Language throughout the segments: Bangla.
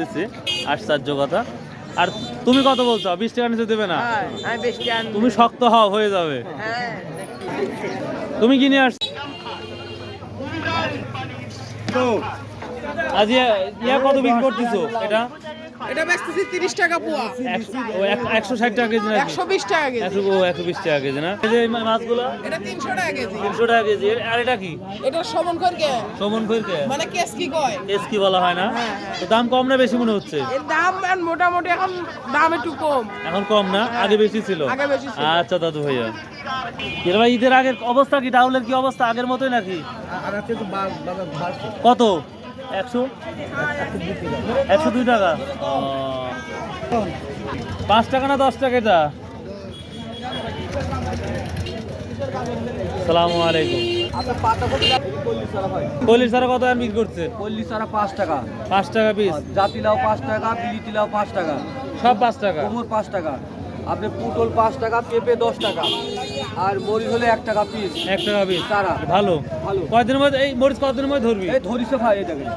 বলতেছে আশ্চর্য কথা আর তুমি কত বলছো? বিশ টাকা নিচে দেবে না? হ্যাঁ, তুমি শক্ত হও হয়ে যাবে। হ্যাঁ তুমি কিনে নিয়ে আসছো আজ ইয়া কত বিক্রি করতেছো? এটা? এটা বেচতেছি তিরিশ টাকা পোয়া। একশো- ও, এক- একশো ষাট টাকা কেজি একশো বিশ টাকা কেজি। একশো ও একশো বিশ টাকা কেজি না? এই যে মাছগুলো? এটা তিনশো টাকা কেজি। তিনশো টাকা কেজি। আর এটা কি? এটা সমন করকে সমন ফেরকে মানে কেস কি কয়। এস কি বলা হয় না? হ্যাঁ, তো দাম কম না বেশি মনে হচ্ছে? এর দাম মোটামুটি এখন দাম একটু কম। এখন কম না? আগে বেশি ছিল? আগে বেশি ছিল। আচ্ছা দাদু ভাইয়া। এর ভাই ঈদের আগের অবস্থা কি? ডাউলের কি অবস্থা? আগের মতোই নাকি? কত? একশো? একশো দুই টাকা। পাঁচ টাকা না দশ টাকা এটা? সালামু আলাইকুম। কলির সারা কত আর বিক্রি করছে? পল্লী সারা পাঁচ টাকা। পাঁচ টাকা পিস জাতিলাও পাঁচ টাকা বিলিতিলাও পাঁচ টাকা। সব পাঁচ টাকা? কোমর পাঁচ টাকা। আপনি পুটল পাঁচ টাকা পেঁপে দশ টাকা। আর মরিচ হলে এক টাকা পিস এক টাকা পিস তারা ভালো। ভালো। কয়দিনের মধ্যে এই মরিচ কতদিনের মধ্যে ধরবি? এই ধরিস ভাই এই দেখেন।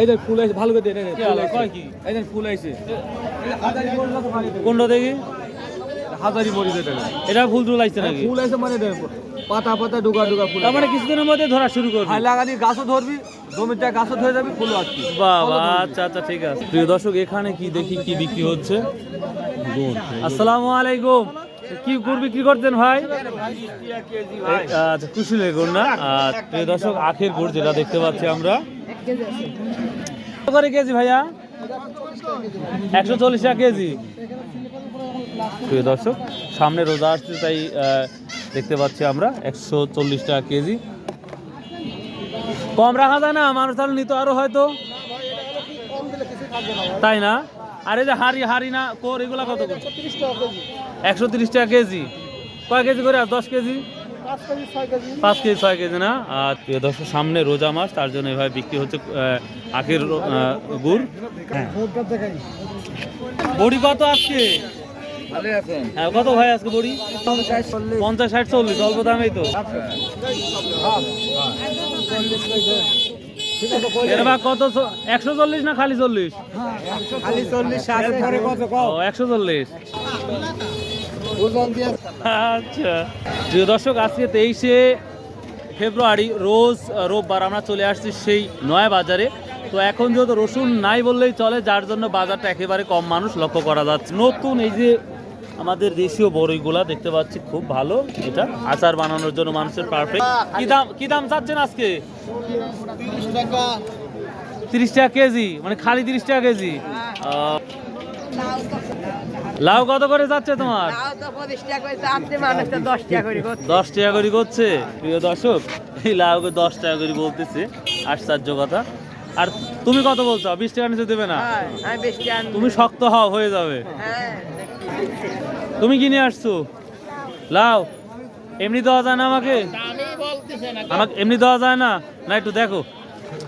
এই দেখ ফুল আছে ভালো করে দেন এই দেখ, কি ফুল আইছে। কয় কি? এই দেখ ফুল আইছে। কোনটা দেখি? হাজারি মরিচ এটা। এটা ফুল টুল লাগছে নাকি? ফুল আছে মানে দেখেন পাতা পাতা ডুগা ডুগা ফুল তার মানে কিছুদিনের মধ্যে ধরা শুরু করবি। হাই লাগানি গাছও ধরবি জমিটা গাছও ধরে যাবি ফুলও আসবি। বাবা আচ্ছা আচ্ছা ঠিক আছে। প্রিয় দর্শক এখানে কি দেখি কি বিক্রি হচ্ছে? আসসালামু আলাইকুম। কি গুড় বিক্রি করতেন ভাই? আচ্ছা কুশিলের গুড় না? প্রিয় দর্শক, আখের গুড় যেটা দেখতে পাচ্ছি আমরা। করে কেজি ভাইয়া? একশো চল্লিশ টাকা কেজি। প্রিয় দর্শক, সামনে রোজা আসছে, তাই দেখতে পাচ্ছি আমরা, একশো চল্লিশ টাকা কেজি। কম রাখা যায় না, মানুষ তাহলে নিত আরও হয়তো। তাই না? আর এই যে হাড়ি হাড়ি না কোর, এগুলা কত করে? একশো তিরিশ টাকা কেজি। কয় কেজি করে? আর দশ কেজি? পাঁচ কেজি, ছয় কেজি না? আর প্রিয় দর্শক, সামনে রোজা মাস, তার জন্য এভাবে বিক্রি হচ্ছে আখের গুড়। বড়ি কত আজকে? হ্যাঁ কত ভাই আজকে বড়ি? পঞ্চাশ ষাট, চল্লিশ, অল্প দামেই তো। কত একশো চল্লিশ না খালি চল্লিশ? খালি চল্লিশ একশো চল্লিশ। আচ্ছা। প্রিয় দর্শক আজকে তেইশে ফেব্রুয়ারি রোজ রোববার আমরা চলে আসছি সেই নয় বাজারে। তো এখন যেহেতু রসুন নাই বললেই চলে যার জন্য বাজারটা একেবারে কম মানুষ লক্ষ্য করা যাচ্ছে। নতুন এই যে আমাদের দেশীয় বড়ইগুলা দেখতে পাচ্ছি খুব ভালো। এটা আচার বানানোর জন্য মানুষের পারফেক্ট কি দাম কি দাম চাচ্ছেন আজকে? তিরিশ টাকা কেজি মানে খালি তিরিশ টাকা কেজি। লাউ কত করে যাচ্ছে তোমার? দশ টাকা করে করছে। প্রিয় দর্শক। এই লাউকে দশ টাকা করে বলতেছে আশ্চর্য কথা। আর তুমি কত বলছো? বিশ টাকা নিচে দেবে না? হ্যাঁ, তুমি শক্ত হও হয়ে যাবে। হ্যাঁ। তুমি কি নিয়ে আসছো? লাও। এমনি দেওয়া যায় না আমাকে? আমাকে এমনি দেওয়া যায় না? না, একটু দেখো।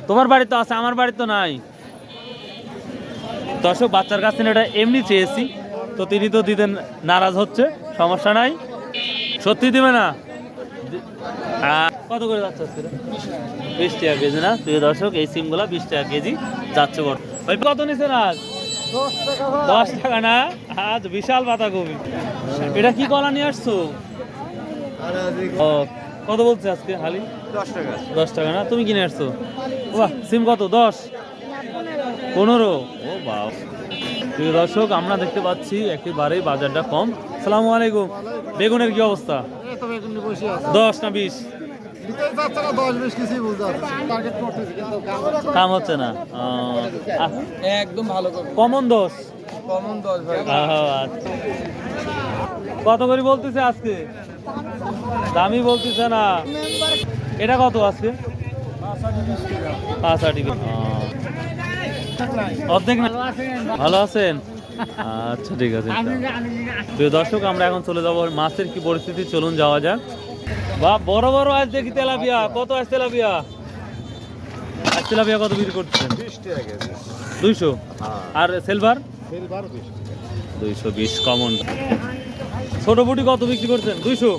তোমার বাড়ি তো আছে, আমার বাড়ি তো নাই। দর্শক, বাচ্চার কাছ থেকে এটা এমনি চেয়েছি। তো তিনি তো দিতে নারাজ হচ্ছে, সমস্যা নাই। সত্যি দিবে না? কত করে যাচ্ছে বিশ টাকা কেজি না? প্রিয় দর্শক, এই সিমগুলা বিশ টাকা কেজি যাচ্ছে বট ভাই, কত নিছেন আজ? দশ টাকা না? আজ বিশাল পাতাকপি এটা কি কলা নিয়ে আসছো? ও কত বলছে আজকে হালি? দশ টাকা। দশ টাকা না? তুমি কিনে আসছো? বাহ সিম কত? দশ? পনেরো? ও বাবা প্রিয় দর্শক আমরা দেখতে পাচ্ছি একেবারেই বাজারটা কম। সালামু আলাইকুম। বেগুনের কি অবস্থা? দশ না বিশ? কাম হচ্ছে না। একদম ভালো কমন দোষ? কমন আহ, আচ্ছা। কত করে বলতেছে আজকে? দামি বলতেছে না। এটা কত আজকে? পাঁচ আটি অর্ধেক না ভালো আছেন? আচ্ছা ঠিক আছে প্রিয় দর্শক আমরা এখন চলে যাব মাছের কি পরিস্থিতি। চলুন যাওয়া যাক। বা বড় বড় আজ দেখি তেলাপিয়া কত আজ তেলাপিয়া? আজ তেলাপিয়া কত বিক্রি করছেন? দুইশো? আর সিলভার? দুইশো বিশ কমন ছোট বুটি কত বিক্রি করছেন? দুইশো?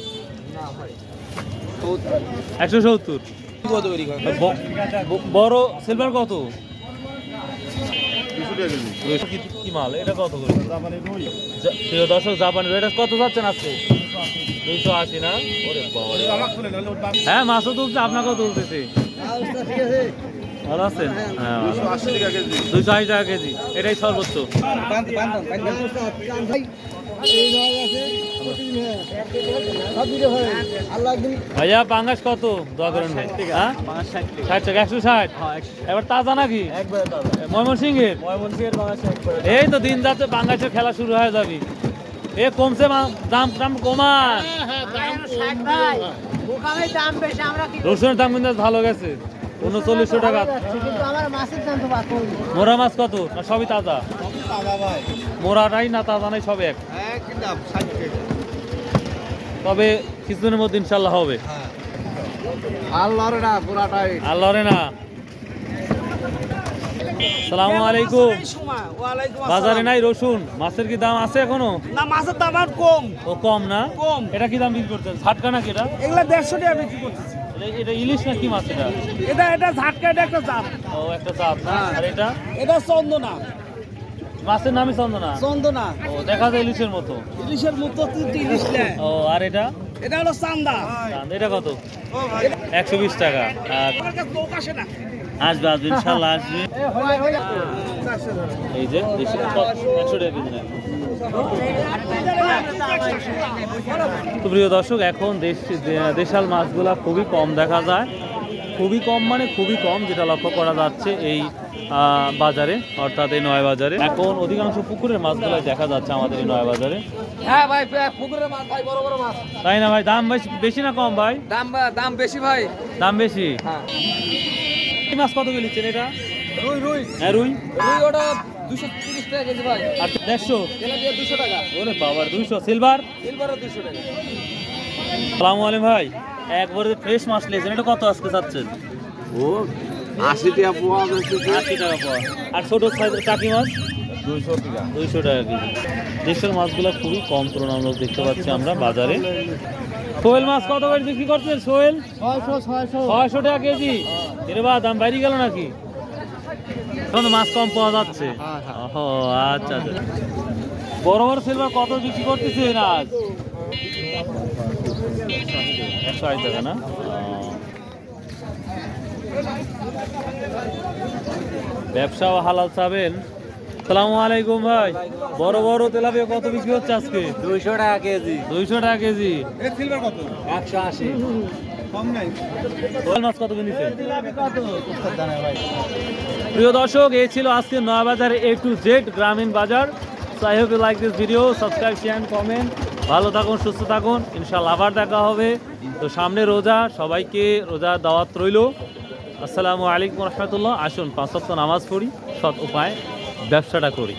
একশো সত্তর। বড় সিলভার কত? কি মাল? এটা কত করে? প্রিয় দর্শক জাপানি এটা কত যাচ্ছেন আজকে? দুইশো আশি না? হ্যাঁ মাছও তুলছে আপনাকেও তুলতেছে। ভালো আছেন? হ্যাঁ কেজি। দুইশো আশি টাকা কেজি এটাই সর্বোচ্চ। ভাইয়া পাঙ্গাস কত? দোয়া করেন হ্যাঁ? ষাট টাকা। একশো ষাট? এবার তাজা নাকি? ময়মনসিংহ এর এই তো দিন যাচ্ছে বাংলাদেশের খেলা শুরু হয়ে যাবে। এ কমছে মা- দাম দাম কমান। ওখানে দাম বেশি আমরা কি রসুনের দাম কিন্তু ভালো গেছে। উনচল্লিশশো টাকা। কিন্তু আমার মাছের দাম তো বাকি মোরা মাছ কত? না সবই তাজা। মোরা নাই না তাজা নাই সব এক। তবে কিছুদিনের মধ্যে ইনশাল্লাহ হবে। আল্লাহর না পুরাটাই। আল্লাহরে না। সালামু আলাইকুম। বাজারে নাই রসুন। মাছের কি দাম আছে এখনও? না মাছের দাম আর কম। ও কম না? কম। এটা কি দাম বিক্রি করতেন ঝাটকা নাকি এটা? এগুলা দেড়শো টাকা বিক্রি করতেছি। এটা- এটা ইলিশ না কি মাছ এটা? এটা এটা ঝাটকা এটা একটা জাত। ও একটা চাপ না? আর এটা? এটা চন্দনা। মাছের নামই চন্দনা? চন্দনা। ও দেখা যায় ইলিশের মতো। ইলিশের মতো তিনটি ইলিশ ও আর এটা? এটা হলো চান্দা। এটা কত? একশো বিশ টাকা। আর আসে না। আসবে আসবে ইনশাল্লাহ আসবে। এই যে দেশি একশো টাকা কেজি তো প্রিয় দর্শক এখন দেশ দেশাল মাছগুলা খুবই কম দেখা যায়। খুবই কম মানে খুবই কম যেটা লক্ষ্য করা যাচ্ছে এই বাজারে অর্থাৎ এই নয় বাজারে। এখন অধিকাংশ পুকুরের মাছগুলাই দেখা যাচ্ছে আমাদের এই নয় বাজারে। হ্যাঁ ভাই পুকুরের মাছ ভাই বড় বড় মাছ। তাই না ভাই? দাম বেশি বেশি না কম ভাই? দাম দাম বেশি ভাই। দাম বেশি? হ্যাঁ। এই মাছ কত গেলিচ্ছেন এটা? রুই রুই। হ্যাঁ রুই? রুই ওটা দুশো তিরিশ টাকা কেজি ভাই। আর দেড়শো? দুশো টাকা। ওরে বাবার দুইশো সিলভার? সিলভারও দুশো টাকা। সালামু আলাইকুম ভাই। একবারে ফ্রেশ মাছ নিয়েছেন। এটা কত আজকে চাচ্ছেন? ও আশি টাকা পোয়া আশি টাকা পাওয়া আর ছোট সাইজের টাকি মাছ? দুইশো টাকা। দুইশো টাকা কেজি। দেশের মাছগুলো খুবই কম তুলনামূলক দেখতে পাচ্ছি আমরা বাজারে। সোহেল মাছ কত করে বিক্রি করছেন সোহেল ছয়শো টাকা কেজি। এর বা দাম বাইরে গেল নাকি? এখন মাছ কম পাওয়া যাচ্ছে। ও আচ্ছা আচ্ছা। বড় বড় সিলভার কত বিক্রি করতেছেন আজ? একশো আশি টাকা না। ব্যবসাও হালাল চাবেন সালামু আলাইকুম ভাই। বড় বড় তেলাপিয়া কত বিক্রি হচ্ছে আজকে? দুইশো টাকা কেজি। দুইশো টাকা কেজি। সিলভার কত? একশো আশি। মাছ কত প্রিয় দর্শক এই ছিল আজকে নয়াবাজার এ টু জেড গ্রামীণ বাজার। So I hope you like this video subscribe share comment ভালো থাকুন সুস্থ থাকুন। ইনশাল্লাহ আবার দেখা হবে। তো সামনে রোজা সবাইকে রোজা দাওয়াত রইল। আসসালামু আলাইকুম রহমতুল্লাহ। আসুন পাঁচ সপ্তাহ নামাজ পড়ি। সৎ উপায়। ব্যবসাটা করি।